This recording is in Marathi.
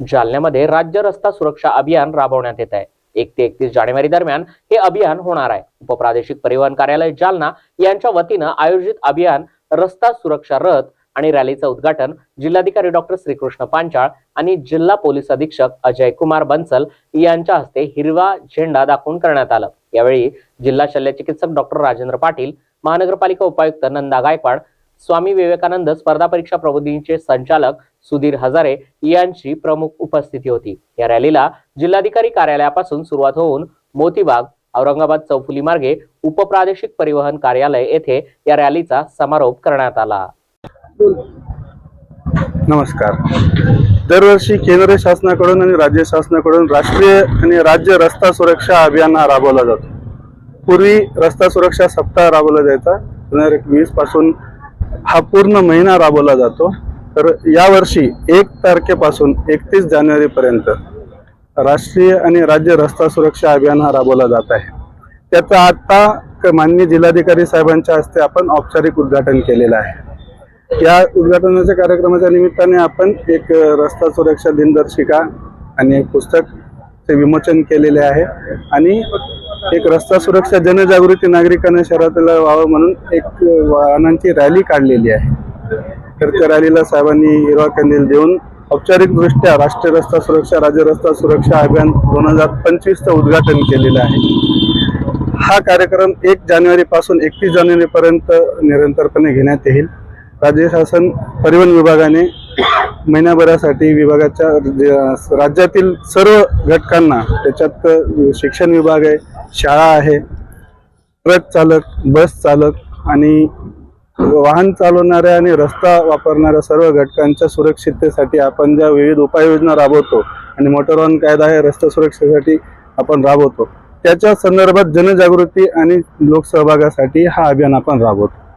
जालन्यामध्ये राज्य रस्ता सुरक्षा अभियान राबवण्यात येत आहे. एक ते एकतीस जानेवारी दरम्यान हे अभियान होणार आहे. उपप्रादेशिक परिवहन कार्यालय जालना यांच्या वतीनं आयोजित अभियान रस्ता सुरक्षा रथ आणि रॅलीचं उद्घाटन जिल्हाधिकारी डॉक्टर श्रीकृष्ण पांचाळ आणि जिल्हा पोलीस अधीक्षक अजय कुमार बन्सल यांच्या हस्ते हिरवा झेंडा दाखवून करण्यात आलं. यावेळी जिल्हा शल्य चिकित्सक डॉक्टर राजेंद्र पाटील महानगरपालिका उपायुक्त नंदा गायकवाड स्वामी विवेकानंद स्पर्धा परीक्षा प्रबोधिनीचे संचालक सुधीर हजारे यांची प्रमुख उपस्थिती होती. या रॅलीला जिल्हाधिकारी कार्यालयापासून सुरुवात होऊन मोतीबाग औरंगाबाद चौफुली मार्गे उपप्रादेशिक परिवहन कार्यालय येथे या रॅलीचा समारोप करण्यात आला. नमस्कार. दरवर्षी केंद्र शासनाकडून आणि राज्य शासनाकडून राष्ट्रीय आणि राज्य रस्ता सुरक्षा अभियान हा राबवला जातो. पूर्वी रस्ता सुरक्षा सप्ताह राबवला जायचा. दोन हजार वीसपासून हा पूर्ण महिना राबवला जातो. तर यावर्षी एक तारखेपासून एकतीस जानेवारीपर्यंत राष्ट्रीय आणि राज्य रस्ता सुरक्षा अभियान हा राबवला जात आहे. त्याचं आत्ता माननीय जिल्हाधिकारी साहेबांच्या हस्ते आपण औपचारिक उद्घाटन केलेलं आहे. या उद्घाटनाच्या कार्यक्रमाच्या निमित्ताने आपण एक रस्ता सुरक्षा दिनदर्शिका आणि एक पुस्तकचे विमोचन केलेले आहे आणि एक रस्ता सुरक्षा जनजागृती नागरिकांना शहरातला व्हावं म्हणून एक वाहनांची रॅली काढलेली आहे. तर त्या रॅलीला साहेबांनी हिरवा कंदील देऊन औपचारिकदृष्ट्या राष्ट्रीय रस्ता सुरक्षा राज्य रस्ता सुरक्षा अभियान दोन हजार पंचवीसचं उद्घाटन केलेलं आहे. हा कार्यक्रम एक जानेवारीपासून एकतीस जानेवारीपर्यंत निरंतरपणे घेण्यात येईल. राज्य शासन परिवहन विभागाने महिन्याभरासाठी विभागाच्या राज्यातील सर्व घटकांना त्याच्यात शिक्षण विभाग आहे शाळा आहे ट्रक चालक बस चालक आणि हो. वाहन चालवणाऱ्या आणि रस्ता वापरणाऱ्या सर्व घटकांच्या सुरक्षिततेसाठी आपण ज्या विविध उपाययोजना राबवतो आणि मोटर वाहन कायदा आहे रस्ता सुरक्षेसाठी आपण राबवतो. त्याच्या संदर्भात जनजागृती आणि लोकसहभागासाठी हा अभियान आपण राबवतो.